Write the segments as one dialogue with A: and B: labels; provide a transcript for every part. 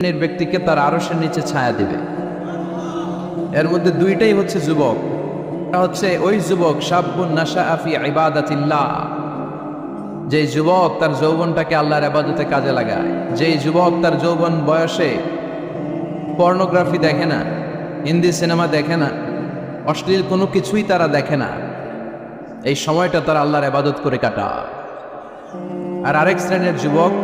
A: শ্রেণির ব্যক্তিকে তার আরসের নিচে ছায়া দিবে। এর মধ্যে দুইটাই হচ্ছে যুবক। হচ্ছে ওই যুবক, সাব্বুন নাশা আফি ইবাদাতিল্লাহ। যে যুবক তার যৌবনটাকে আল্লাহর আবাদতে কাজে লাগায়। যেই যুবক তার যৌবন বয়সে পর্নোগ্রাফি দেখে না, হিন্দি সিনেমা দেখে না, অশ্লীল কোনো কিছুই তারা দেখে না, এই সময়টা তারা আল্লাহর আবাদত করে কাটা আর আরেক শ্রেণির যুবক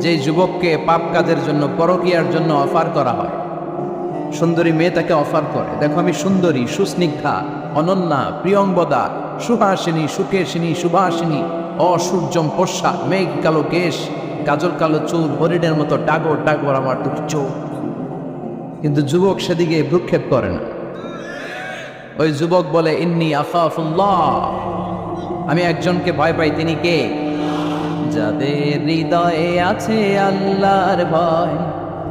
A: যে যুবককে পাপ কাজের জন্য, পরকিয়ার জন্য অফার করা হয়। সুন্দরী মেয়ে তাকে অফার করে। দেখো আমি সুন্দরী, সুস্নিগ্ধা, অনন্যা প্রিয়ঙ্বদা সুহাসিনী, সুকেশিনী সুভাসিনী অসূর্যম পোশাক মেঘ, কালো কেশ, কাজল, কালো চুল, হরিণের মতো ডাগর ডাগর আমার দুটি চোখ। কিন্তু যুবক সেদিকে ভ্রুক্ষেপ করে না। ওই যুবক বলে, ইন্নি আফাফুল্লাহ। আমি একজনকে ভয় পাই, তিনি কে? যাদের হৃদয়ে আছে আল্লাহর ভয়,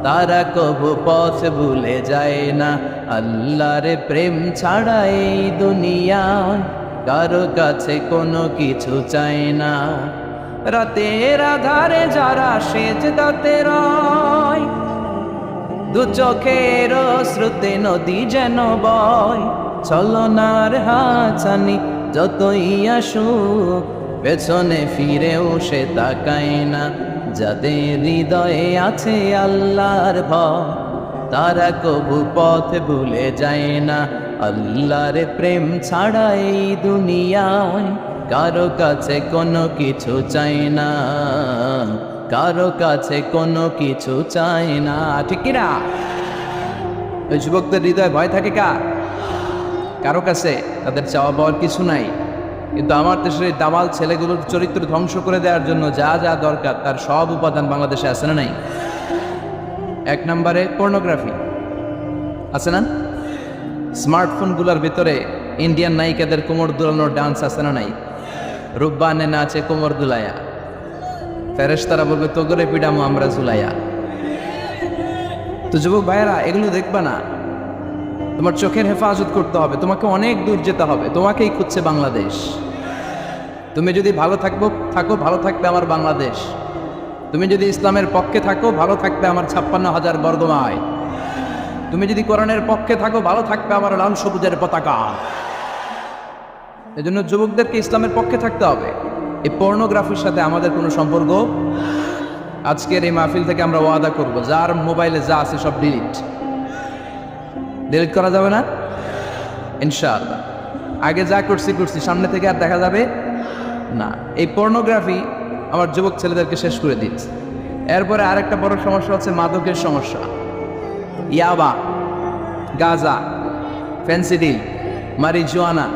A: তারা কবু পথ ভুলে যায় না। আল্লাহর প্রেম ছাড়া এই দুনিয়ায় কারও কাছে কোনো কিছু চায় না। রাতের আধারে যারা সেজ দাতে রয়, দু চোখের শ্রুতে নদী যেন বয় চলনার হাছানি যতই আসুক পেছনে ফিরেও সে তাকায় না। যাদের হৃদয়ে আছে আল্লাহর ভয়, তারা কবু পথ ভুলে যায় না। আল্লাহর প্রেম ছাড়া এই দুনিয়ায় কারও কাছে কোনো কিছু চাই না। কারও কাছে কোনো কিছু চাই না। ঠিক কিনা? যুবকদের হৃদয়ে ভয় থাকে কা? কারও কাছে তাদের চাওয়া পাওয়ার কিছু নাই। কিন্তু আমার দেশের এই দামাল ছেলেগুলোর চরিত্র ধ্বংস করে দেওয়ার জন্য যা যা দরকার, তার সব উপাদান বাংলাদেশে আছে না নাই? এক নম্বরে পর্নোগ্রাফি আছে না? স্মার্টফোনগুলোর ভিতরে ইন্ডিয়ান নায়িকাদের কোমর দুলানোর ডান্স আছে না নাই? রূপবানে নাচে কোমর দুলায়া। ফেরেশতারা বলবে তোগরে পিডামো, আমরা ঝুলাইয়া তো যুবক ভাইয়েরা, এগুলো দেখবা না। তোমার চোখের হেফাজত করতে হবে, তোমাকে অনেক দূর যেতে হবে, তোমাকেই খুঁজছে বাংলাদেশ। তুমি যদি ভালো থাকব, থাকো, ভালো থাকবে আমার বাংলাদেশ। তুমি যদি ইসলামের পক্ষে থাকো, ভালো থাকবে আমার ছাপ্পান্ন হাজার বর্গমায়। তুমি যদি কোরআনের পক্ষে থাকো, ভালো থাকবে আমার লাল সবুজের পতাকা। এজন্য যুবকদেরকে ইসলামের পক্ষে থাকতে হবে। এই পর্নোগ্রাফির সাথে আমাদের কোনো সম্পর্ক? আজকের এই মাহফিল থেকে আমরা ওয়াদা করব, যার মোবাইলে যা আছে সব ডিলিট ডিলিট করা যাবে না? ইনশাআল্লাহ। আগে যা করছি করছি। সামনে থেকে আর দেখা যাবে না। এই পর্নোগ্রাফি আমার যুবক ছেলেদেরকে শেষ করে দিচ্ছে। এরপরে আরেকটা বড় সমস্যা হচ্ছে মাদকের সমস্যা। ইয়াবা, গাজা ফেন্সিডিল মারিজুয়ানা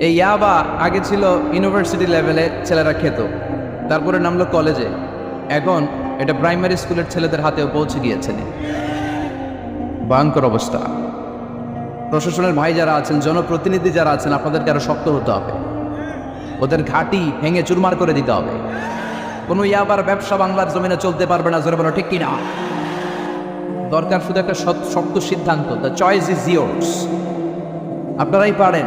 A: এই ইয়াবা আগে ছিল ইউনিভার্সিটি লেভেলে ছেলেরা খেত। তারপরে নামলো কলেজে এখন এটা প্রাইমারি স্কুলের ছেলেদের হাতেও পৌঁছে গিয়েছে। ভয়ঙ্কর অবস্থা। প্রশাসনের ভাই যারা আছেন, জনপ্রতিনিধি যারা আছেন, আপনাদেরকে আরও শক্ত হতে হবে। ওদের ঘাটি ভেঙে চুরমার করে দিতে হবে। কোনো ইয়াবার ব্যবসা বাংলার জমিনে চলতে পারবে না, জোরে বলো, ঠিক কিনা? দরকার শুধু একটা শক্ত সিদ্ধান্ত দ্য চয়েস ইজ ইয়োর্স আপনারাই পারেন।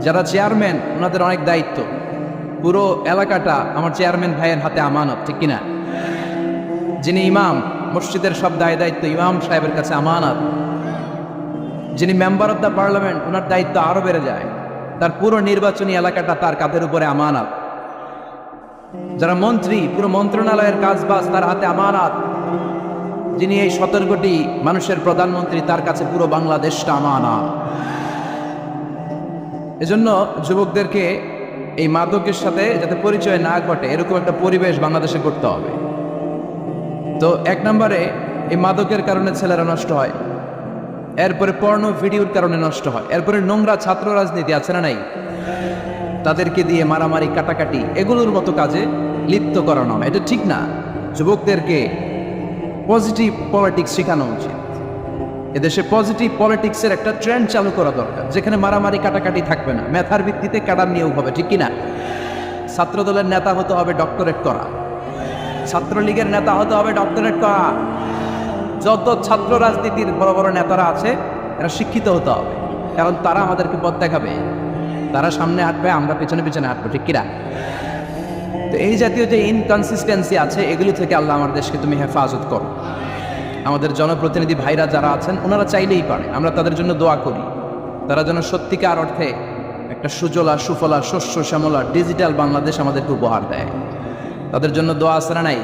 A: যারা চেয়ারম্যান ওনাদের অনেক দায়িত্ব। পুরো এলাকাটা আমার চেয়ারম্যান ভাইয়ের হাতে আমানত, ঠিক কিনা? যিনি ইমাম, মসজিদের সব দায় দায়িত্ব ইমাম সাহেবের কাছে আমানত। যিনি মেম্বার অফ দ্য পার্লামেন্ট ওনার দায়িত্ব আরও বেড়ে যায়। তার পুরো নির্বাচনী এলাকাটা তার কাঁধের উপরে আমানত। যারা মন্ত্রী, পুরো মন্ত্রণালয়ের কাজ বাজ তার হাতে আমানত। যিনি এই সতর্কটি মানুষের প্রধানমন্ত্রী, তার কাছে পুরো বাংলাদেশটা আমানত। এজন্য যুবকদেরকে এই মাদকের সাথে যাতে পরিচয় না ঘটে, এরকম একটা পরিবেশ বাংলাদেশে করতে হবে। তো এক নম্বরে এই মাদকের কারণে ছেলেরা নষ্ট হয়। এরপরে পর্ণ ভিডিওর কারণে নষ্ট হয়। এরপরে নোংরা ছাত্র রাজনীতি আছে না নাই? তাদেরকে দিয়ে মারামারি, কাটাকাটি, এগুলোর মতো কাজে লিপ্ত করানো এটা ঠিক না। যুবকদেরকে পজিটিভ পলিটিক্স শেখানো উচিত। এদেশে পজিটিভ পলিটিক্সের একটা ট্রেন্ড চালু করা দরকার। যেখানে মারামারি, কাটাকাটি থাকবে না। মেথার ভিত্তিতে ক্যাডার নিয়োগ হবে, ঠিক কিনা? ছাত্রদলের নেতা হতে হবে ডক্টরেট করা। ছাত্রলীগের নেতা হতে হবে ডক্টরেট করা যত ছাত্র রাজনীতির বড় বড় নেতারা আছে, এরা শিক্ষিত হতে হবে। কারণ তারা আমাদেরকে পথ দেখাবে। তারা সামনে হাঁটবে, আমরা পেছনে পেছনে হাঁটবো, ঠিক কিরা তো এই জাতীয় যে ইনকনসিস্টেন্সি আছে, এগুলো থেকে আল্লাহ আমার দেশকে তুমি হেফাজত করো। আমাদের জনপ্রতিনিধি ভাইরা যারা আছেন, ওনারা চাইলেই পারে। আমরা তাদের জন্য দোয়া করি। তারা যেন সত্যিকার অর্থে একটা সুজলা, সুফলা, শস্য, শ্যামলা ডিজিটাল বাংলাদেশ আমাদেরকে উপহার দেয়। তাদের জন্য দোয়া আসরা নাই?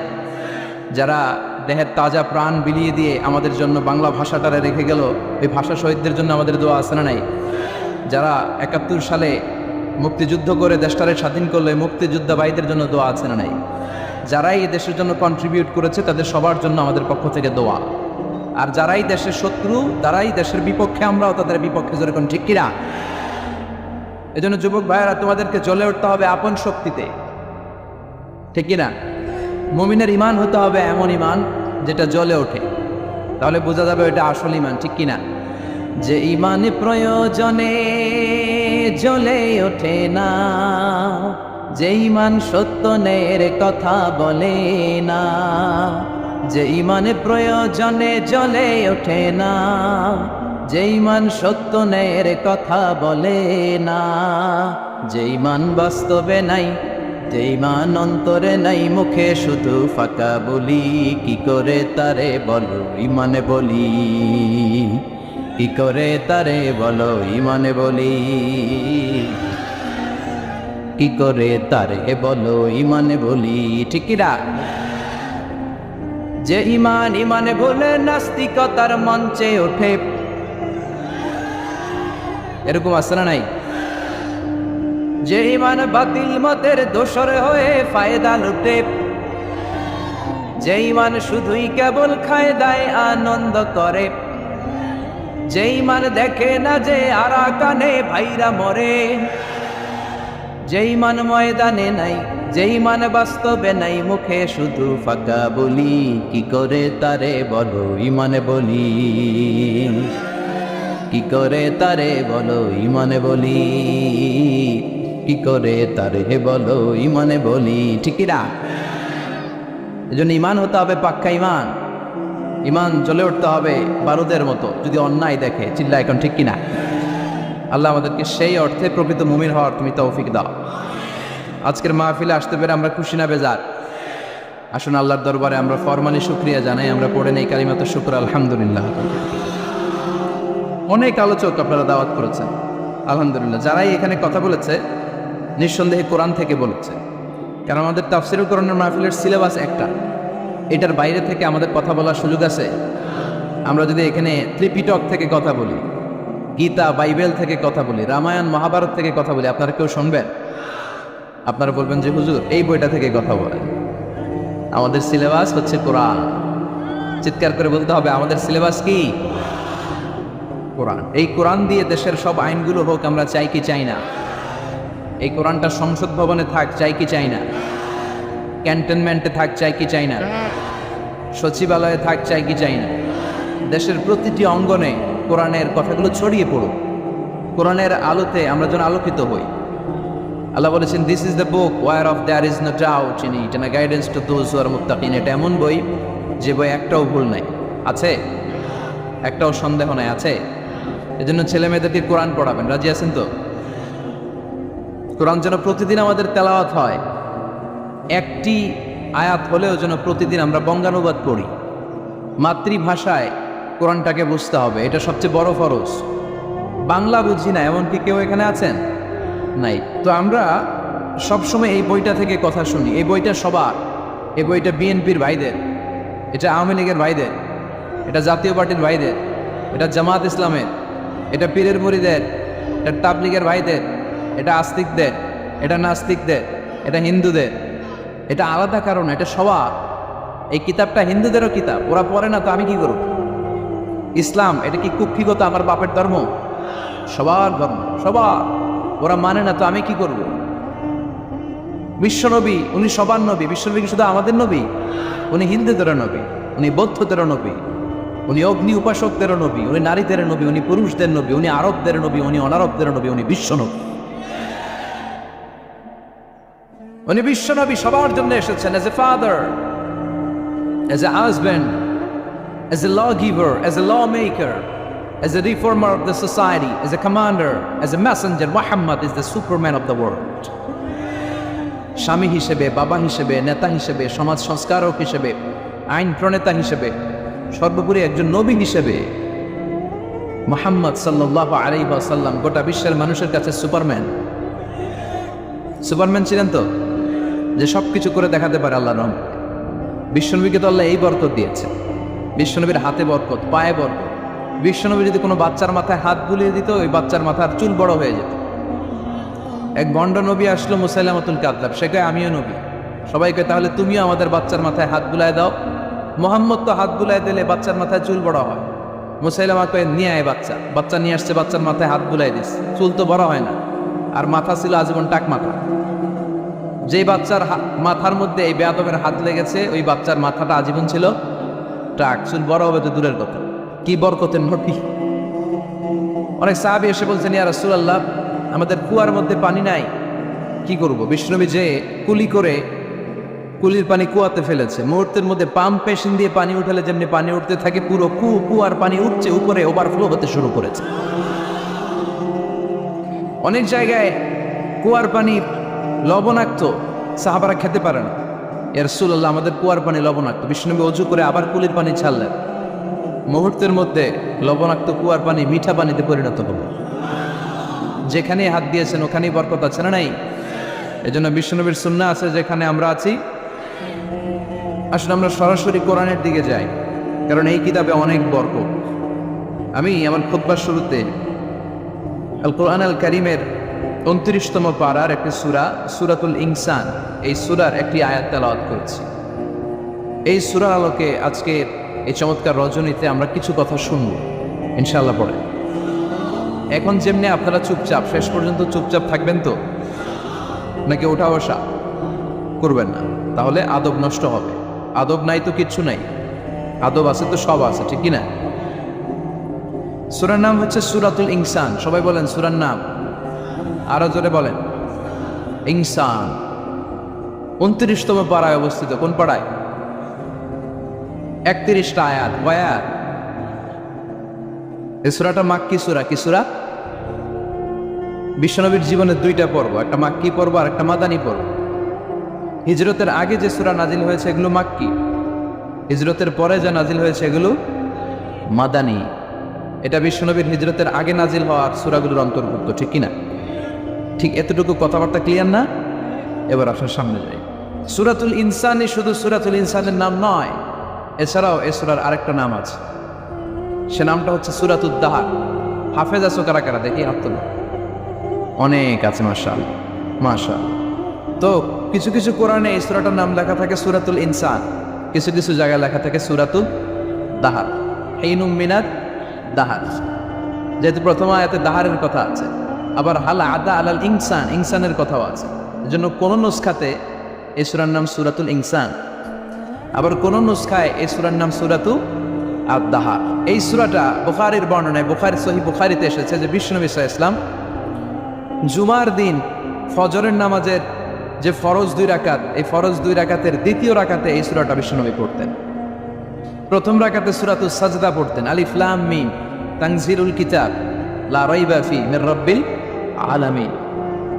A: যারা দেহের তাজা প্রাণ বিলিয়ে দিয়ে আমাদের জন্য বাংলা ভাষাটারে রেখে গেল, ওই ভাষা শহীদদের জন্য আমাদের দোয়া আসরা নাই? যারা একাত্তর সালে মুক্তিযুদ্ধ করে দেশটারে স্বাধীন করলে মুক্তিযোদ্ধা ভাইদের জন্য দোয়া আছে না নাই? যারাই এই দেশের জন্য কন্ট্রিবিউট করেছে, তাদের সবার জন্য আমাদের পক্ষ থেকে দোয়া। আর যারাই দেশের শত্রু, তারাই দেশের বিপক্ষে, আমরাও তাদের বিপক্ষে যেরকম, ঠিক কিনা? এজন্য যুবক ভাইয়েরা, তোমাদেরকে জ্বলে উঠতে হবে আপন শক্তিতে। ঠিক কিনা? মুমিনের ইমান হতে হবে এমন ইমান যেটা জ্বলে ওঠে। তাহলে বোঝা যাবে ওইটা আসল ইমান ঠিক কিনা? যে ইমান প্রয়োজনে জ্বলে ওঠে না, যে ইমান সত্যনের কথা বলে না, যে ইমান প্রয়োজনে জ্বলে ওঠে না, যে ইমান সত্যনের কথা বলে না, যে ইমান বাস্তবে নাই যে ইমান অন্তরে নাই মুখে শুধু ফাঁকা বলি, কি করে তারে বলো ইমানে বলি? কি করে তারে বলো ইমানে বলি? কি করে তারে বলো ইমানে বলি? ঠিকিরা যে ইমান ইমানে বলে নাস্তিকতার মঞ্চে ওঠে। এরকম না নাই? যে ইমান বাতিল মতের দোসর হয়ে ফায়দা লুটে। যে ইমান শুধুই কেবল খায় দায় আনন্দ করে। যে ইমান দেখে না যে আরা কানে ভাইরা মরে। যে ইমান ময়দানে নাই, যে ইমান বাস্তবে নাই, মুখে শুধু ফাঁকা বলি, কি করে তারে বলো ইমানে বলি? কি করে তারে বলো ইমানে বলি? কি করে তারে বলো, ইমানে বলি ঠিকিরা এই জন্য ইমান হতে হবে পাক্কা ইমান। ইমান জ্বলে উঠতে হবে বারুদের মতো, যদি অন্যায় দেখে, চিল্লা এখন, ঠিক কিনা আল্লাহ আমাদেরকে সেই অর্থে প্রকৃত মুমির হওয়ার তুমি তৌফিক দাও। আজকের মাহফিলে আসতে পেরে আমরা খুশি না বেজার। আসুন আল্লাহর দরবারে আমরা ফরমালি শুক্রিয়া জানাই, আমরা পড়ে নেই কালিমাত শুক্র, আলহামদুলিল্লাহ। অনেক আলোচক আপনারা দাওয়াত করেছেন। আলহামদুলিল্লাহ, যারাই এখানে কথা বলেছে নিঃসন্দেহে কোরআন থেকে বলেছে। কারণ আমাদের তাফসিরুল কোরআনের মাহফিলের সিলেবাস একটা। এটার বাইরে থেকে আমাদের কথা বলার সুযোগ আছে। আমরা যদি এখানে ত্রিপিটক থেকে কথা বলি, গীতা, বাইবেল থেকে কথা বলি, রামায়ণ, মহাভারত থেকে কথা বলি, আপনারা কেউ শুনবেন? আপনারা বলবেন যে, হুজুর, এই বইটা থেকে কথা বলেন আমাদের সিলেবাস হচ্ছে কোরআন। চিৎকার করে বলতে হবে, আমাদের সিলেবাস কি? কোরআন। এই কোরআন দিয়ে দেশের সব আইনগুলো হোক, আমরা চাই কি চাই না। এই কোরআনটা সংসদ ভবনে থাক, চাই কি চাই না। ক্যান্টনমেন্টে থাক, চাই কি চাই না। সচিবালয়ে থাক, চাই কি চাই না। দেশের প্রতিটি অঙ্গনে কোরআনের কথাগুলো ছড়িয়ে পড়ুক। কোরআনের আলোতে আমরা যেন আলোকিত হই। আল্লাহ বলেছেন this is the book whereof there is no doubt in it and guidance to those are মুত্তাকিন এটা এমন বই, যে বই একটাও ভুল নাই। আছে? একটাও সন্দেহ নাই। আছে? এজন্য ছেলে মেয়েদেরকে কোরআন পড়াবেন। রাজি আছেন তো? কোরআন যেন প্রতিদিন আমাদের তেলাওয়াত হয়, একটি আয়াত হলেও যেন প্রতিদিন আমরা বঙ্গানুবাদ পড়ি। মাতৃভাষায় কোরআনটাকে বুঝতে হবে, এটা সবচেয়ে বড় ফরজ। বাংলা বুঝি না, এমনকি কেউ এখানে আছেন? নাই। তো আমরা সবসময় এই বইটা থেকে কথা শুনি, এই বইটা সবার, এই বইটা বিএনপির ভাইদের, এটা আওয়ামী লীগের ভাইদের, এটা জাতীয় পার্টির ভাইদের, এটা জামাত ইসলামের, এটা পীরের মুড়িদের, এটা তাবলিগের ভাইদের এটা আস্তিকদের, এটা নাস্তিকদের, এটা হিন্দুদের। এটা আলাদা কারণ, এটা সবার। এই কিতাবটা হিন্দুদেরও কিতাব, ওরা পড়ে না তো আমি কি করব? ইসলাম, এটা কি কুক্ষিগত আমার বাপের ধর্ম? সবার ধর্ম, সবার। ওরা মানে না তো আমি কি করব? বিশ্বনবী উনি সবার নবী। বিশ্বনবী শুধু আমাদের নবী? উনি হিন্দুদেরও নবী, উনি বৌদ্ধদেরও নবী, উনি অগ্নি উপাসকদেরও নবী, উনি নারীদের নবী, উনি পুরুষদের নবী, উনি আরবদের নবী, উনি অনারবদের নবী, উনি বিশ্বনবী উনি বিশ্বনবী সবার জন্য এসেছেন as a father as a husband as a law giver as a law maker as a reformer of the society, as a commander, as a messenger, Muhammad is the superman of the world. স্বামী হিসেবে বাবা হিসেবে নেতা হিসেবে সমাজ সংস্কারক হিসেবে আইন প্রণেতা হিসেবে সর্বোপরি একজন নবী হিসেবে মোহাম্মদ সাল্লাহ আলাই সাল্লাম গোটা বিশ্বের মানুষের কাছে সুপারম্যান। সুপারম্যান ছিলেন তো? যে সব কিছু করে দেখাতে পারে আল্লাহ রহম বিশ্বনবীকে তো আল্লাহ এই বরকত দিয়েছে বিশ্বনবীর হাতে বরকত, পায়ে বরকত। বিশ্বনবী যদি কোনো বাচ্চার মাথায় হাত বুলিয়ে দিত, ওই বাচ্চার মাথার চুল বড় হয়ে যেত। এক বন্ড নবী আসলো মুসাইলামাতুল কাদলাব সে কয়, আমিও নবী। সবাইকে তাহলে তুমিও আমাদের বাচ্চার মাথায় হাত বুলায় দাও। মোহাম্মদ তো হাত বুলায় দিলে বাচ্চার মাথায় চুল বড় হয়। মুসাইলামা কয়ে, নিয়ে আয় বাচ্চা। বাচ্চা নিয়ে আসছে, বাচ্চার মাথায় হাত বুলাই দিস। চুল তো বড় হয় না। আর মাথা ছিল আজীবন টাক মাথা যেই বাচ্চার মাথার মধ্যে এই বেয়াদবের হাত লেগেছে, ওই বাচ্চার মাথাটা আজীবন ছিল টাক চুল বড় হবে তো দূরের কথা। কি বরকতের নবী। অনেক সাহাবি এসে বলছেন, ইয়া রাসূলুল্লাহ, আমাদের কুয়ার মধ্যে পানি নাই। কি করব? বিষ্ণবী যে কুলি করে কুলির পানি কুয়াতে ফেলেছে, মুহূর্তের মধ্যে পাম্প পেশিন দিয়ে পানি উঠালে যেমনি পানি উঠতে থাকে, পুরো কু, কুয়ার পানি উঠছে, উপরে ওভারফ্লো হতে শুরু করেছে। অনেক জায়গায় কুয়ার পানি লবণাক্ত, সাহাবারা খেতে পারে না। এর সুল্লাহ আমাদের কুয়ার পানি লবণাক্ত। বিষ্ণবী অজু করে আবার কুলির পানি ছাড়লেন। মুহূর্তের মধ্যে লবণাক্ত কুয়ার পানি মিঠা পানিতে পরিণত হলো। যেখানে হাত দিয়েছেন, ওখানেই বরকত আছে না নাই? এজন্য বিষ্ণনবীর সুন্না আছে যেখানে আমরা আছি। আসলে আমরা সরাসরি কোরআনের দিকে যাই, কারণ এই কিতাবে অনেক বরকত। আমি আমার খুতবার শুরুতে কোরআন আল করিমের উনত্রিশতম পাড়ার একটি সুরা, সুরাতুল ইনসান। এই সুরার একটি আয়াত তেলাওয়াত করেছি। এই সুরার আলোকে আজকে এই চমৎকার রজনীতে আমরা কিছু কথা শুনব ইনশাল্লাহ পরে। এখন যেমনি আপনারা চুপচাপ, শেষ পর্যন্ত চুপচাপ থাকবেন তো? নাকি ওঠা বসা? করবেন না। তাহলে আদব নষ্ট হবে। আদব নাই তো কিচ্ছু নাই। আদব আছে তো সব আছে, ঠিক না? সুরার নাম হচ্ছে সুরাতুল ইনসান। সবাই বলেন সুরার নাম। আরও জোরে বলেন। ইনসান। উনত্রিশতম পাড়ায় অবস্থিত, কোন পাড়ায়? একত্রিশটা আয়াত। কয়াত এই সুরাটা মাক্কি সুরা, কি সুরা? বিশ্বনবীর জীবনের দুইটা পর্ব, একটা মাক্কি পর্ব আর একটা মাদানী পর্ব। হিজরতের আগে যে সুরা নাজিল হয়েছে এগুলো মাক্কি। হিজরতের পরে যা নাজিল হয়েছে এগুলো মাদানি। এটা বিশ্বনবীর হিজরতের আগে নাজিল হওয়ার সুরাগুলোর অন্তর্ভুক্ত, ঠিক কিনা? ঠিক এতটুকু কথাবার্তা ক্লিয়ার না? এবার আপনার সামনে যাই। সুরাতুল ইনসানই শুধু সুরাতুল ইনসানের নাম নয়, এছাড়াও এ সুরার আরেকটা নাম আছে। সে নামটা হচ্ছে সুরাতুল দাহার। হাফেজ আছো কারা কারা? দেখি, হাত অনেক আছে মাশাল মাশাল তো কিছু কিছু কোরআনে এই সুরাটার নাম লেখা থাকে সুরাতুল ইনসান। কিছু কিছু জায়গায় লেখা থাকে সুরাতুল দাহার। হেইনুম মিনাত দাহার। যেহেতু প্রথম আয়াতে দাহারের কথা আছে আবার হাল আদা আলাল ইনসান, ইনসানের কথাও আছে। এজন্য কোন নুসখাতে এই সুরার নাম সুরাতুল ইনসান। আবার কোন নুসখায় এই সুরার নাম সুরাতু আর দাহার এই সুরাটা বুখারির বর্ণনায়, বুখারি সহি বুখারিতে এসেছে যে বিষ্ণু ইসা ইসলাম জুমার দিন ফজরের নামাজের যে ফরজ দুই রাকাত, এই ফরজ দুই রাকাতের দ্বিতীয় রাকাতে এই সুরাটা বিষ্ণুনবী পড়তেন। প্রথম রাকাতে সুরাতু সাজদা পড়তেন। আলিফলাম মিম তাংজিরুল কিতাব, লা রাইবা ফি মির রাব্বিল আলামিন।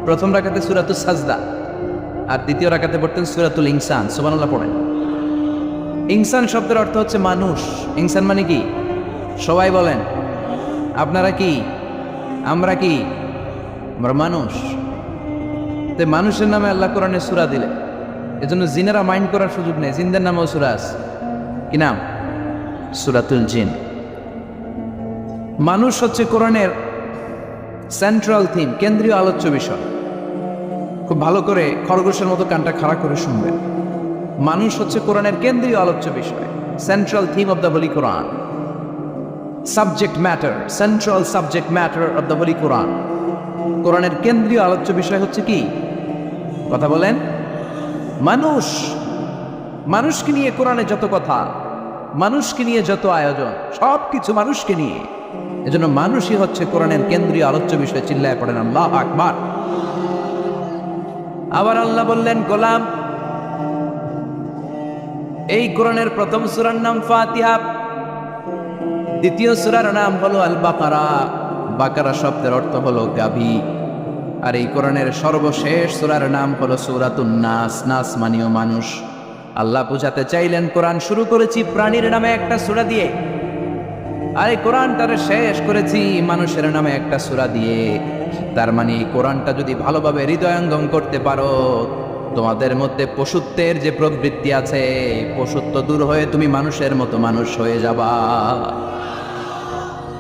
A: প্রথম রাকাতে সুরাতু সাজদা, আর দ্বিতীয় রাকাতে পড়তেন সুরাতুল ইনসান, সুবহানাল্লাহ পড়েন। ইনসান শব্দের অর্থ হচ্ছে মানুষ। ইনসান মানে কি? সবাই বলেন, আপনারা কি? আমরা কি? আমরা মানুষ। তে মানুষের নামে আল্লাহ কোরআনে সুরা দিলে। এজন্য জিনেরা মাইন্ড করার সুযোগ নেই। জিনদের নামেও সুরা আছে। কি নাম? সুরাতুল জিন। মানুষ হচ্ছে কোরআনের সেন্ট্রাল থিম কেন্দ্রীয় আলোচ্য বিষয়। খুব ভালো করে খরগোশের মতো কানটা খাড়া করে শুনবেন। মানুষ হচ্ছে কোরআনের কেন্দ্রীয় আলোচ্য বিষয় central theme of the Holy Quran subject matter central subject matter of the Holy Quran কোরআনের কেন্দ্রীয় আলোচ্য বিষয় হচ্ছে কি? কথা বলেন। মানুষ, মানুষকে নিয়ে কোরআনে যত কথা, মানুষকে নিয়ে যত আয়োজন সব কিছু মানুষকে নিয়ে। এজন্য মানুষই হচ্ছে কোরআনের কেন্দ্রীয় আলোচ্য বিষয়, চিল্লায় পড়েন আল্লাহ আকবার। আবার আল্লাহ বললেন, গোলাম, এই কোরআনের প্রথম সূরার নাম ফাতিহা, দ্বিতীয় সূরার নাম হলো আল বাকারা বাকারা শব্দের অর্থ হলো গাভী। আর এই কোরআনের সর্বশেষ সুরার নাম হলো সূরাতুন নাস। নাস মানিও মানুষ। আল্লাহ বুঝাতে চাইলেন, কোরআন শুরু করেছি প্রাণীর নামে একটা সূরা দিয়ে। আর এই কোরআনটারে শেষ করেছি, মানুষের নামে একটা সূরা দিয়ে। তার মানে এই কোরআনটা যদি ভালোভাবে হৃদয়ঙ্গম করতে পারো, তোমাদের মধ্যে পশুত্বের যে প্রবৃত্তি আছে, পশুত্ব দূর হয়ে তুমি মানুষের মতো মানুষ হয়ে যাবা।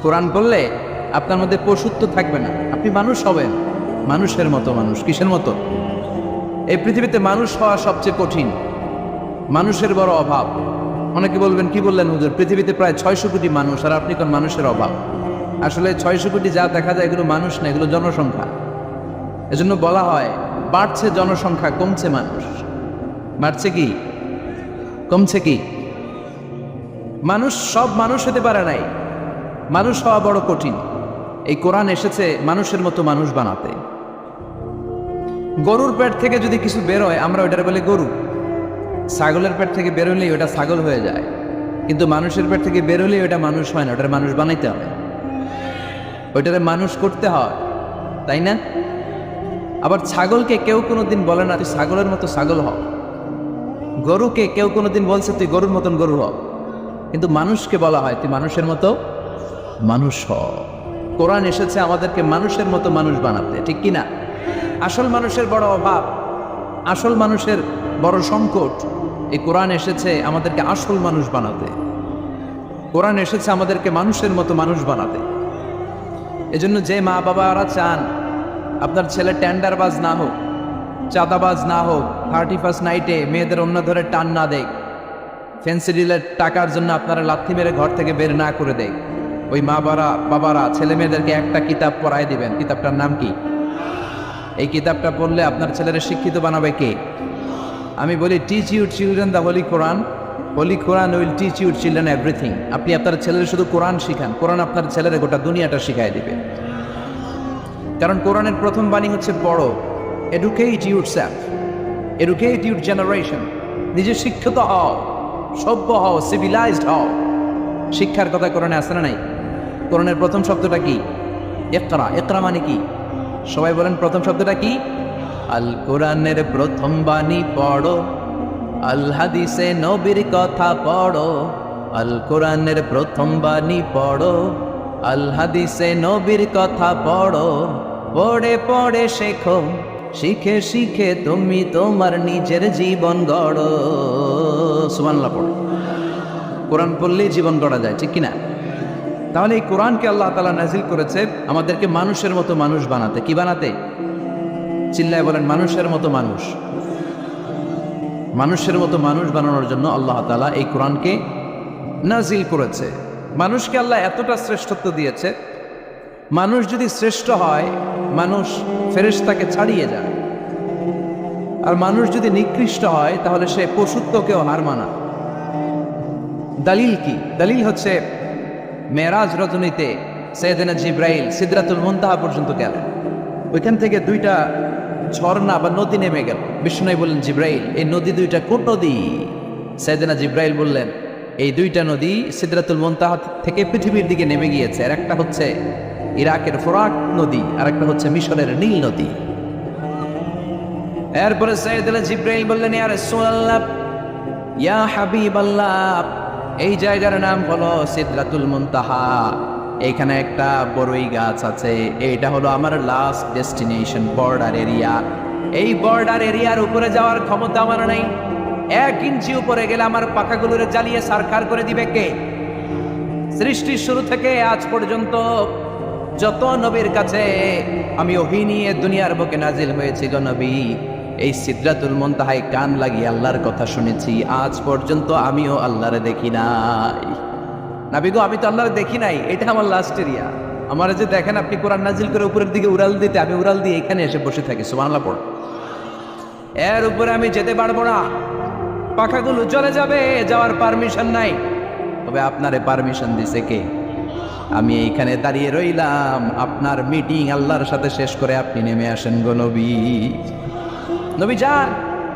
A: কোরআন পড়লে আপনার মধ্যে পশুত্ব থাকবে না, আপনি মানুষ হবেন, মানুষের মতো মানুষ, কিসের মতো? এই পৃথিবীতে মানুষ হওয়া সবচেয়ে কঠিন, মানুষের বড় অভাব। অনেকে বলবেন, কি বললেন হুজুর? পৃথিবীতে প্রায় ছয়শো কোটি মানুষ, আর আপনি কোন মানুষের অভাব? আসলে ছয়শো কোটি যা দেখা যায় এগুলো মানুষ না, এগুলো জনসংখ্যা। এজন্য বলা হয়, বাড়ছে জনসংখ্যা, কমছে মানুষ। বাড়ছে কি? কমছে কি? মানুষ সব মানুষ হতে পারে নাই। মানুষ হওয়া বড় কঠিন। এই কোরআন এসেছে মানুষের মতো মানুষ বানাতে। গরুর পেট থেকে যদি কিছু বেরোয়, আমরা ওইটার বলে গরু। ছাগলের পেট থেকে বেরোলেই ওটা ছাগল হয়ে যায়। কিন্তু মানুষের পেট থেকে বেরোলেই ওটা মানুষ হয় না, ওটার মানুষ বানাইতে হয়। ওইটারে মানুষ করতে হয়, তাই না? আবার ছাগলকে কেউ কোনোদিন বলে না, তুই ছাগলের মতো ছাগল হ। গরুকে কেউ কোনো দিন বলছে, তুই গরুর মতন গরু হ। কিন্তু মানুষকে বলা হয়, তুই মানুষের মতো মানুষ হ। কোরআন এসেছে আমাদেরকে মানুষের মতো মানুষ বানাতে, ঠিক কি না আসল মানুষের বড় অভাব, আসল মানুষের বড় সংকট। এই কোরআন এসেছে আমাদেরকে আসল মানুষ বানাতে। কোরআন এসেছে আমাদেরকে মানুষের মতো মানুষ বানাতে। এজন্য যে মা বাবারা চান, আপনার ছেলে ট্যান্ডারবাজ না হোক, চাঁদাবাজ না হোক থার্টি ফার্স্ট নাইটে মেয়েদের অন্য ধরে টান না দেয় ফেন্সি ডিলের টাকার জন্য আপনারা লাথি মেরে ঘর থেকে বের না করে দেয় ওই মা বাবা বাবারা, ছেলে মেয়েদেরকে একটা কিতাব পড়ায় দিবেন। কিতাবটার নাম কি? এই কিতাবটা পড়লে আপনার ছেলেরা শিক্ষিত বানাবে কে? আমি বলি teach your children the Holy Quran Holy Quran will teach your children everything আপনি আপনার ছেলের শুধু কোরআন শিখান। কোরআন আপনার ছেলের গোটা দুনিয়াটা শিখাই দিবে। কারণ কোরআনের প্রথম বাণী হচ্ছে বড়। Educate yourself educate your generation নিজে শিক্ষিত হও। সভ্য হও সিভিলাইজড হও। শিক্ষার কথা কোরআনে আসে না নাই? কোরআনের প্রথম শব্দটা কি? একরা একরা মানে কি? সবাই বলেন, প্রথম শব্দটা কি? আল কোরআনের প্রথম বাণী পড়ো, আল হাদিসে নবীর কথা পড়ো, আল কোরআনের প্রথম বাণী পড়ো, আল হাদিসে নবীর কথা পড়ো। পড়ে পড়ে শেখো, শিখে শিখে তুমি তোমার নিজের জীবন গড়ো। সুমানলা পড়ো। কোরআন পড়লেই জীবন গড়া যায়, ঠিক কিনা? তাহলে এই কোরআনকে আল্লাহ তালা নাজিল করেছে আমাদেরকে মানুষের মতো মানুষ বানাতে। কি বানাতে? চিল্লায় বলেন, মানুষের মতো মানুষ। মানুষের মতো মানুষ বানানোর জন্য আল্লাহ তালা এই কোরআনকে নাজিল করেছে। মানুষকে আল্লাহ এতটা শ্রেষ্ঠত্ব দিয়েছে, মানুষ যদি শ্রেষ্ঠ হয়, মানুষ ফেরেশতাকে ছাড়িয়ে যায়। আর মানুষ যদি নিকৃষ্ট হয়, তাহলে সে পশুত্বকেও হার মানা দলিল কি? দলিল হচ্ছে মেরাজ রজনীতে সৈয়দিনা জিব্রাইল সিদ্রাতুল মুনতাহা পর্যন্ত গেলেন। ওইখান থেকে দুইটা ঝর্ণা বা নদী নেমে গেল। বিষ্ণু বললেন, জিব্রাইল, এই নদী দুইটা কোন নদী? সৈয়দিনা জিব্রাইল বললেন, এই দুইটা নদী সিদ্রাতুল মুনতাহা থেকে পৃথিবীর দিকে নেমে গিয়েছে। আর একটা হচ্ছে ইরাকের ফোরাক নদী, আর একটা হচ্ছে মিশরের নীল নদী। এরপরে সৈয়দিনা জিব্রাইল বললেন, ইয়া রাসূলুল্লাহ, ইয়া হাবিবাল্লাহ, এই জায়গার নাম হলো সিদ্রাতুল মুনতাহা। এখানে একটা বড়ই গাছ আছে। এইটা হলো আমার লাস্ট ডেস্টিনেশন বর্ডার এরিয়া এই বর্ডার এরিয়ার উপরে যাওয়ার ক্ষমতা আমার নেই। এক ইঞ্চি উপরে গেলে আমার পাখাগুলোরে জ্বালিয়ে সারখার করে দিবে কে? সৃষ্টির শুরু থেকে আজ পর্যন্ত যত নবীর কাছে আমি ওহি নিয়ে দুনিয়ার বুকে নাজিল হয়েছি গো নবী। এই সিদ্রাতুল মন্তাহায় কান লাগিয়ে আল্লাহর কথা শুনেছি। আজ পর্যন্ত আমিও আল্লাহরে দেখি নাই। নাবি গো, আমি তো আল্লাহরে দেখি নাই, এটা আমার লাস্ট এরিয়া আমার যে দেখেন আপনি কোরআন নাজিল করে উপরের দিকে উড়াল দিতে, আমি উড়াল দিয়ে এখানে এসে বসে থাকি, সুবহানাল্লাহ পড়। এর উপরে আমি যেতে পারব না। পাখাগুলো চলে যাবে, যাওয়ার পারমিশন নাই। তবে আপনারে পারমিশন দিছে কে? আমি এইখানে দাঁড়িয়ে রইলাম, আপনার মিটিং আল্লাহর সাথে শেষ করে আপনি নেমে আসেন গো নবী। নবী যান,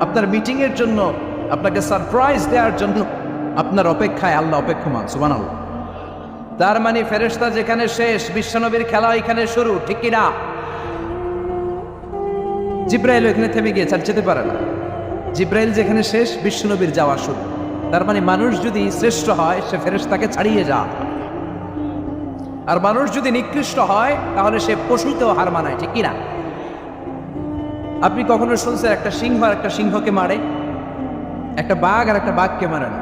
A: আপনার মিটিং এর জন্য, আপনাকে সারপ্রাইজ দেওয়ার জন্য, আপনার অপেক্ষায় আল্লাহ অপেক্ষমান সুবান আল্লাহ তার মানে ফেরেশতা যেখানে শেষ, বিশ্বনবীর খেলা এখানে শুরু, ঠিক কিনা? জিব্রাইল এখানে থেমে গিয়েছে, আর যেতে পারে না। জিব্রাইল যেখানে শেষ, বিশ্বনবীর যাওয়া শুরু। তার মানে মানুষ যদি শ্রেষ্ঠ হয়, সে ফেরেশতাকে ছাড়িয়ে যা আর মানুষ যদি নিকৃষ্ট হয়, তাহলে সে পশুতেও হার মানায়, ঠিক কিনা? আপনি কখনো শুনছেন একটা সিংহ আর একটা সিংহকে মারে? একটা বাঘ আর একটা বাঘকে মারে না।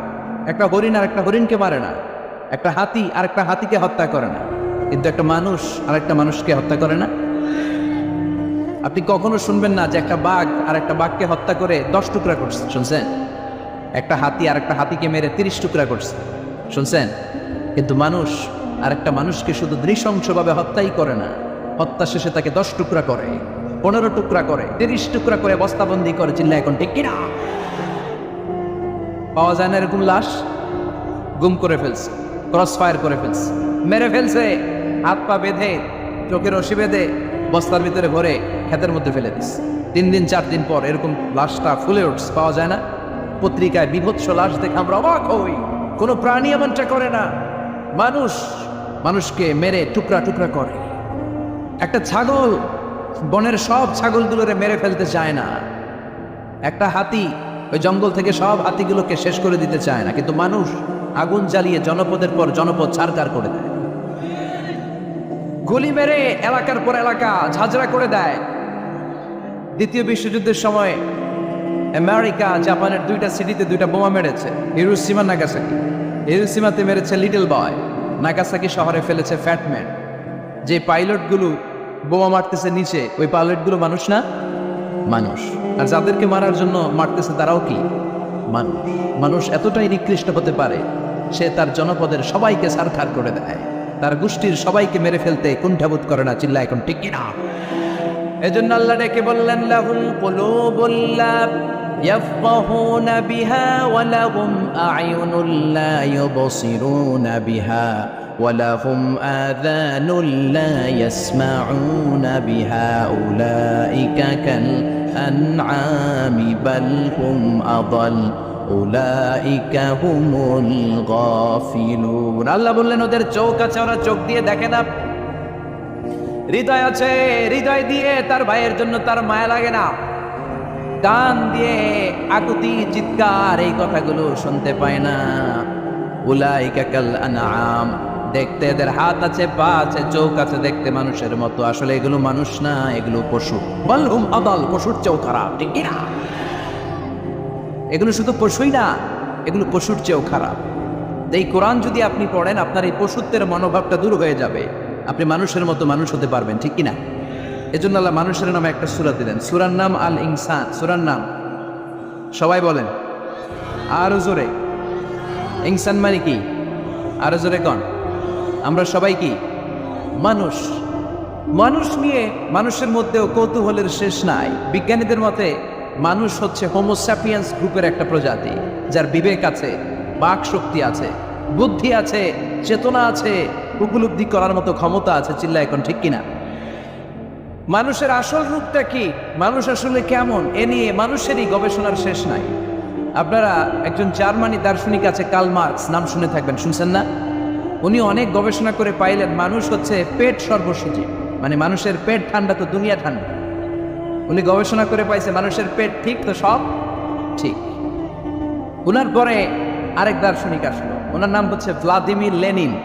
A: একটা হরিণ আর একটা হরিণকে মারে না। একটা হাতি আর একটা হাতিকে হত্যা করে না। কিন্তু একটা মানুষ আর একটা মানুষকে হত্যা করে না। আপনি কখনো শুনবেন না যে একটা বাঘ আর একটা বাঘকে হত্যা করে দশ টুকরা করছে, শুনছেন? একটা হাতি আর একটা হাতিকে মেরে তিরিশ টুকরা করছে, শুনছেন? কিন্তু মানুষ আর একটা মানুষকে শুধু নৃশংসভাবে হত্যাই করে না। হত্যা শেষে তাকে দশ টুকরা করে, পনেরো টুকরা করে, তিরিশ টুকরা করে বস্তাবন্দি করে চিল্লা এখন ঠিক কিনা পাওয়া যায় না এরকম লাশ। গুম করে ফেলছে। ক্রস ফায়ার করে ফেলছে। মেরে ফেলছে। হাত পা বেঁধে, চোখের রশি বেঁধে, বস্তার ভিতরে ভরে ক্ষেতের মধ্যে ফেলে দিস তিন দিন, চার দিন পর এরকম লাশটা ফুলে উঠছে, পাওয়া যায় না। পত্রিকায় বিভৎস লাশ দেখে আমরা অবাক হই। কোনো প্রাণী এমনটা করে না। মানুষ, মানুষকে মেরে টুকরা টুকরা করে। একটা ছাগল, বনের সব ছাগলগুলোরে মেরে ফেলতে চায় না। একটা হাতি, ওই জঙ্গল থেকে সব হাতিগুলোকে শেষ করে দিতে চায় না। কিন্তু মানুষ আগুন জ্বালিয়ে জনপদের পর জনপদ ছাড়কার করে দেয়। গুলি মেরে এলাকার পর এলাকা ঝাঁঝরা করে দেয়। দ্বিতীয় বিশ্বযুদ্ধের সময় আমেরিকা, জাপানের দুইটা সিটিতে দুইটা বোমা মেরেছে হিরুসীমা নাগাসাকি। হিরুসীমাতে মেরেছে লিটল বয়, নাগাসাকি শহরে ফেলেছে ফ্যাটম্যান যে পাইলটগুলো বোমা মারতেছে নিচে, ওই পাইলটগুলো মানুষ না? মানুষ। আর যাদেরকে মারার জন্য মারতেছে তারাও কি? মানুষ। মানুষ এতটাই নিকৃষ্ট হতে পারে সে তার জনপদের সবাইকে সারখার করে দেয় তার গোষ্ঠীর সবাইকে মেরে ফেলতে কুণ্ঠাবোধ করে না চিল্লা এখন ঠিক কিনা এজন্য আল্লাহ ডেকে বললেন লাহুল কুলুবুল্লা يفقهون بها ولهم أعين لا يبصرون بها ولهم آذان لا يسمعون بها أولئك كالأنعام بل هم أضل أولئك هم الغافلون আল্লাহ বললেন, ওদের চোখ আছে, ওরা চোখ দিয়ে দেখে না। হৃদয় আছে, হৃদয় দিয়ে তার ভাইয়ের জন্য তার মায়া লাগে না। কান দিয়ে আকুতি, চিৎকার, এই কথাগুলো শুনতে পায় না। উলাইকা কাল আনাম দেখতে এদের হাত আছে, পা আছে, চোখ আছে, দেখতে মানুষের মতো। আসলে এগুলো মানুষ না, এগুলো পশু। বলহুম আদাল, পশুর চেয়েও খারাপ, ঠিক না এগুলো শুধু পশুই না, এগুলো পশুর চেয়েও খারাপ। এই কোরআন যদি আপনি পড়েন, আপনার এই পশুত্বের মনোভাবটা দূর হয়ে যাবে। আপনি মানুষের মতো মানুষ হতে পারবেন, ঠিক কিনা? এজন্য আল্লাহ মানুষের নামে একটা সুরা দিলেন, সুরার নাম আল ইনসান সুরার নাম। সবাই বলেন, আরও জোরে। ইনসান মানে কি? আরও জোরে কন। আমরা সবাই কি? মানুষ। মানুষ নিয়ে মানুষের মধ্যেও কৌতূহলের শেষ নাই। বিজ্ঞানীদের মতে মানুষ হচ্ছে হোমোস্যাপিয়ান্স গ্রুপের একটা প্রজাতি, যার বিবেক আছে, বাক শক্তি আছে, বুদ্ধি আছে, চেতনা আছে, উপলব্ধি করার মতো ক্ষমতা আছে, চিল্লা এখন ঠিক কিনা? মানুষের আসল রূপটা কি? মানুষ আসলে কেমন? এ নিয়ে মানুষেরই গবেষণার শেষ নাই। আপনারা একজন জার্মানি দার্শনিক আছে, কার্ল মার্কস, নাম শুনে থাকবেন, শুনছেন না? উনি অনেক গবেষণা করে পাইলেন, মানুষ হচ্ছে পেট সর্বসূচি মানে মানুষের পেট ঠান্ডা তো দুনিয়া ঠান্ডা। উনি গবেষণা করে পাইছে মানুষের পেট ঠিক তো সব? ঠিক। উনার পরে আরেক দার্শনিক আসলো ওনার নাম হচ্ছে ভ্লাদিমির লেনিন।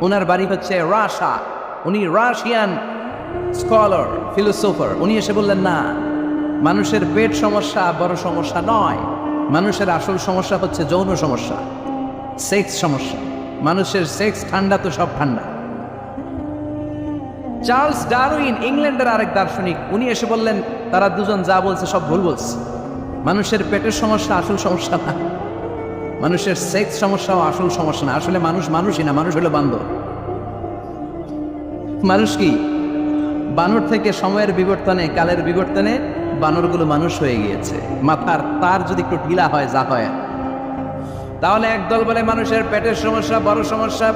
A: ওনার বাড়ি হচ্ছে রাশা। উনি রাশিয়ান স্কলার, ফিলোসোফার। উনি এসে বললেন, না, মানুষের পেট সমস্যা বড় সমস্যা নয়। মানুষের আসল সমস্যা হচ্ছে যৌন সমস্যা, সেক্স সমস্যা। মানুষের সেক্স ঠান্ডা তো সব ঠান্ডা। চার্লস ডারউইন ইংল্যান্ডের আরেক দার্শনিক উনি এসে বললেন তারা দুজন যা বলছে সব ভুল বলছে। মানুষের পেটের সমস্যা আসল সমস্যা না। মানুষের সেক্স সমস্যাও আসল সমস্যা না। আসলে মানুষ মানুষই না, মানুষ হলো বান্দর। মানুষ কি? বানর থেকে সময়ের বিবর্তনে, কালের বিবর্তনে বানরগুলো মানুষ হয়ে গিয়েছে। মাথার তার যদি একটু ঢিলা হয়, যা হয়। তাহলে একদল বলে মানুষের পেটের সমস্যা, বড় সমস্যা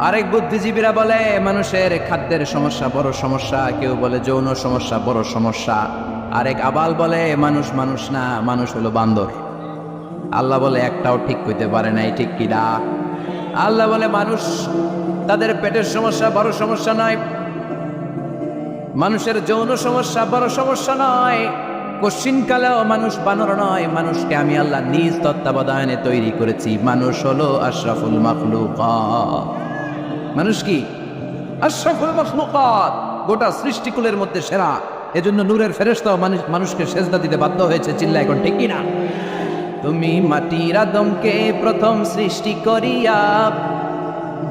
A: আরেক বুদ্ধিজীবীরা বলে, মানুষের খাদ্যের সমস্যা বড় সমস্যা। কেউ বলে, যৌন সমস্যা বড় সমস্যা। আরেক আবাল বলে, মানুষ মানুষ না, মানুষ হলো বান্দর। আল্লাহ বলে, একটাও ঠিক হইতে পারে নাই, ঠিক কিনা আল্লাহ বলে, মানুষ, তাদের পেটের সমস্যা বড় সমস্যা নয়। মানুষের যৌন সমস্যা বড় সমস্যা নয়। কশ্চিনকালেও মানুষ বানর নয়। মানুষকে আমি আল্লাহ নিজ তত্ত্বাবধানে তৈরি করেছি। মানুষ হলো আশরাফুল মখলুকাত। মানুষ কি? গোটা সৃষ্টিকুলের মধ্যে সেরা। এজন্য নূরের ফেরেশতাও মানুষ মানুষকে সেজদা দিতে বাধ্য হয়েছে চিল্লা, এখন ঠিক না তুমি মাটির আদমকে প্রথম সৃষ্টি করিয়া,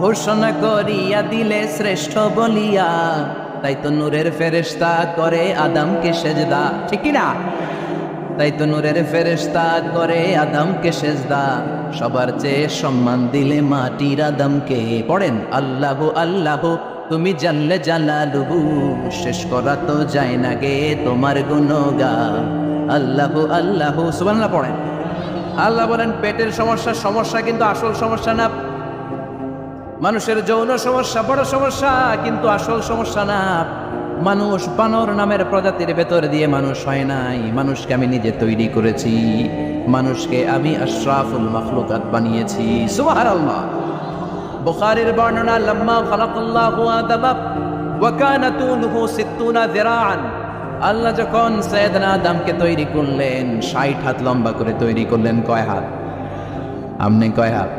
A: ঘোষণা করিয়া দিলে শ্রেষ্ঠ বলিয়া, তাই তো নূরের ফেরেশতা করে আদমকে সেজদা। ঠিক না তাই তো নূরের ফেরেশতা করে আদমকে সেজদা। সবার চেয়ে সম্মান দিলে মাটির আদমকে। পড়েন, আল্লাহ আল্লাহ, তুমি জানলে জালালুহু, শেষ করা তো যায় না গে তোমার গুণগান। আল্লাহ আল্লাহ, সুবহানাল্লাহ পড়েন। আল্লাহ বলেন, পেটের সমস্যা সমস্যা কিন্তু আসল সমস্যা না। মানুষের যৌন সমস্যা, বড় সমস্যা কিন্তু আসল সমস্যা না। মানুষ বানর নামের প্রজাতির ভেতর দিয়ে মানুষ হয় নাই। মানুষকে আমি নিজে তৈরি করেছি। মানুষকে আমি আশরাফুল মখলুকাত বানিয়েছি। সুবহানাল্লাহ। বুখারীর বর্ণনা, লাম্মা খালাকাল্লাহু আদাম ওয়া কানা তুলুহু 60 যিরাআন। আল্লাহ যখন সৈয়দনা আদমকে তৈরি করলেন 60 হাত লম্বা করে তৈরি করলেন, কয় হাত? আপনি কয় হাত?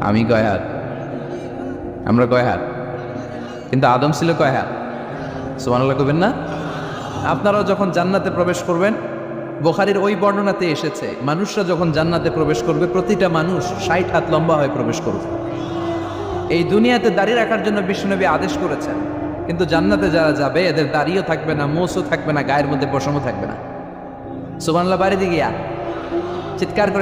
A: আমি কয় হাত? আমরা কয় হাত? কিন্তু আদম ছিল কয় হাত? সুবহানাল্লাহ কবেন না? আপনারাও যখন জান্নাতে প্রবেশ করবেন, বোখারির ওই বর্ণনাতে এসেছে, মানুষরা যখন জান্নাতে প্রবেশ করবে, প্রতিটা মানুষ ষাট হাত লম্বা হয়ে প্রবেশ করবে। এই দুনিয়াতে দাঁড়িয়ে রাখার জন্য বিষ্ণুনবী আদেশ করেছেন, কিন্তু জান্নাতে যারা যাবে, এদের দাড়িও থাকবে না, মোসও থাকবে না, গায়ের মধ্যে পশমও থাকবে না। সুবহানাল্লাহ, বাড়ি দিয়ে গিয়া চিৎকার করে